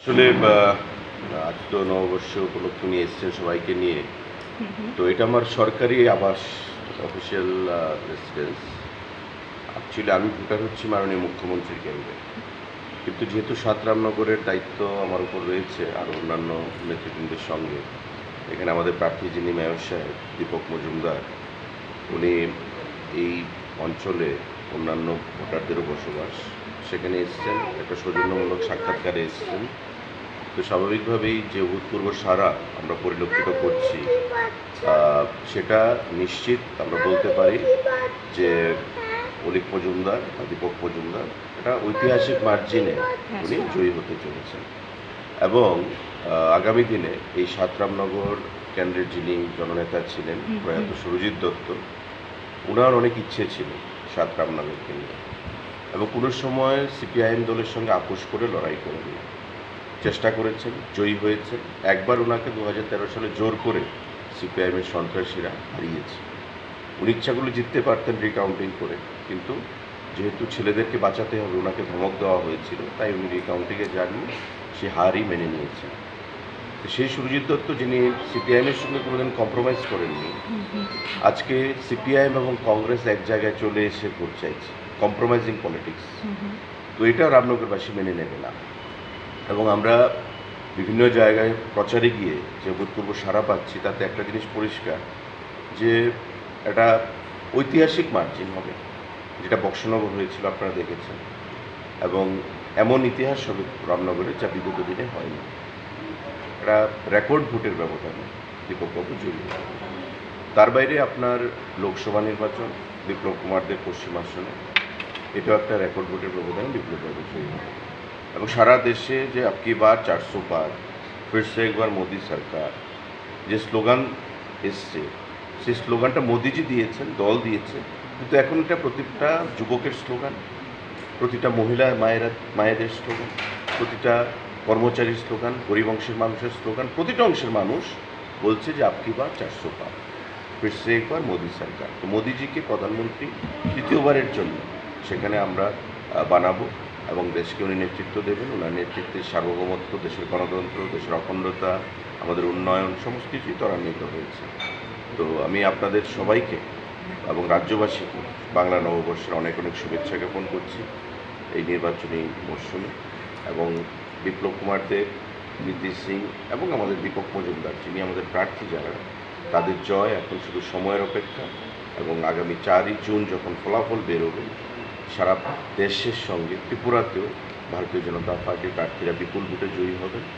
আসলে বা, আজ তো নববর্ষ উপলক্ষ নিয়ে এসছেন সবাইকে নিয়ে। তো এটা আমার সরকারি আবাস অফিসিয়াল রেসিডেন্স অ্যাকচুয়ালি আমি ভোটার হচ্ছি মাননীয় মুখ্যমন্ত্রীর কেন্দ্রে। কিন্তু যেহেতু সাতরামনগরের দায়িত্ব আমার উপর রয়েছে আর অন্যান্য নেতৃবৃন্দের সঙ্গে এখানে আমাদের প্রার্থী যিনি মেয়র সাহেব দীপক মজুমদার উনি এই অঞ্চলে অন্যান্য ভোটারদেরও বসবাস সেখানে এসছেন একটা সৌজন্যমূলক সাক্ষাৎকারে এসছেন। তো স্বাভাবিকভাবেই যে অভূতপূর্ব সারা আমরা পরিলক্ষিত করছি সেটা নিশ্চিত আমরা বলতে পারি যে অলিক মজুমদার বা দীপক মজুমদার এটা ঐতিহাসিক মার্জিনে উনি জয়ী হতে চলেছেন। এবং আগামী দিনে এই সাতরামনগর কেন্দ্রের যিনি জননেতা ছিলেন। প্রয়াত সুরজিৎ দত্ত ওনার অনেক ইচ্ছে ছিল সাতরামনগর কেন্দ্রে এবং কোনো সময় সিপিআইএম দলের সঙ্গে আপোষ করে লড়াই করেনি চেষ্টা করেছেন, জয়ী হয়েছেন। একবার ওনাকে দু হাজার তেরো সালে জোর করে সিপিআইএমের সন্ত্রাসীরা হারিয়েছে। উনি ইচ্ছাগুলো জিততে পারতেন রিকাউন্টিং করে, কিন্তু যেহেতু ছেলেদেরকে বাঁচাতে হবে, ওনাকে ধমক দেওয়া হয়েছিল, তাই উনি রিকাউন্টিংয়ে যাননি, সে হারই মেনে নিয়েছেন সেই সুরজিৎ দত্ত যিনি সিপিআইএমের সঙ্গে কোনোদিন কম্প্রোমাইজ করেননি, আজকে সিপিআইএম এবং কংগ্রেস এক জায়গায় চলে এসে ভোট চাইছে কম্প্রোমাইজিং পলিটিক্স তো এটা রামনগরবাসী মেনে নেবে না। এবং আমরা বিভিন্ন জায়গায় প্রচারে গিয়ে যে অভূতপূর্ব সারা পাচ্ছি, তাতে একটা জিনিস পরিষ্কার, যে একটা ঐতিহাসিক মার্জিন হবে, যেটা বক্সনগর হয়েছিল, আপনারা দেখেছেন। এবং এমন ইতিহাস হবে রামনগরে যা বিগত দিনে হয়নি। একটা রেকর্ড ভোটের ব্যবধানে দীপকবাবু জয়ী তার বাইরে আপনার লোকসভা নির্বাচন, বিপ্লব কুমারদের পশ্চিম আসনে, এটাও একটা রেকর্ড ভোটের ব্যবধানে বিপ্লববাবু জয়ী। এবং সারা দেশে যে আপকি বার চারশো পার ফির সে একবার মোদি সরকার, যে স্লোগান এসছে, সেই স্লোগানটা মোদিজি দিয়েছেন, দল দিয়েছে কিন্তু এখন এটা প্রতিটা যুবকের স্লোগান, প্রতিটা মহিলা, মায়েরা, মায়েদের স্লোগান, প্রতিটা কর্মচারীর স্লোগান, গরিব অংশের মানুষের স্লোগান, প্রতিটা অংশের মানুষ বলছে যে আপনি বার চারশো পার ফির সে একবার মোদি সরকার। তো মোদিজিকে প্রধানমন্ত্রী তৃতীয়বারের জন্য সেখানে আমরা বানাবো এবং দেশকে উনি নেতৃত্ব দেবেন। ওনার নেতৃত্বে সার্বভৌমত্ব, দেশের গণতন্ত্র, দেশের অখণ্ডতা, আমাদের উন্নয়ন, সমস্ত কিছুই ত্বরান্বিত হয়েছে। তো আমি আপনাদের সবাইকে এবং রাজ্যবাসীকে বাংলা নববর্ষের অনেক অনেক শুভেচ্ছা জ্ঞাপন করছি এই নির্বাচনী মরশুমে এবং বিপ্লব কুমার দেব, নীতিশ সিং এবং আমাদের দীপক মজুমদার, যিনি আমাদের প্রার্থী যারা, তাদের জয় এখন শুধু সময়ের অপেক্ষা এবং আগামী চারই জুন যখন ফলাফল বেরোবে, সারা দেশের সঙ্গে ত্রিপুরাতেও ভারতীয় জনতা পার্টির প্রার্থীরা বিপুল ভোটে জয়ী হবেন।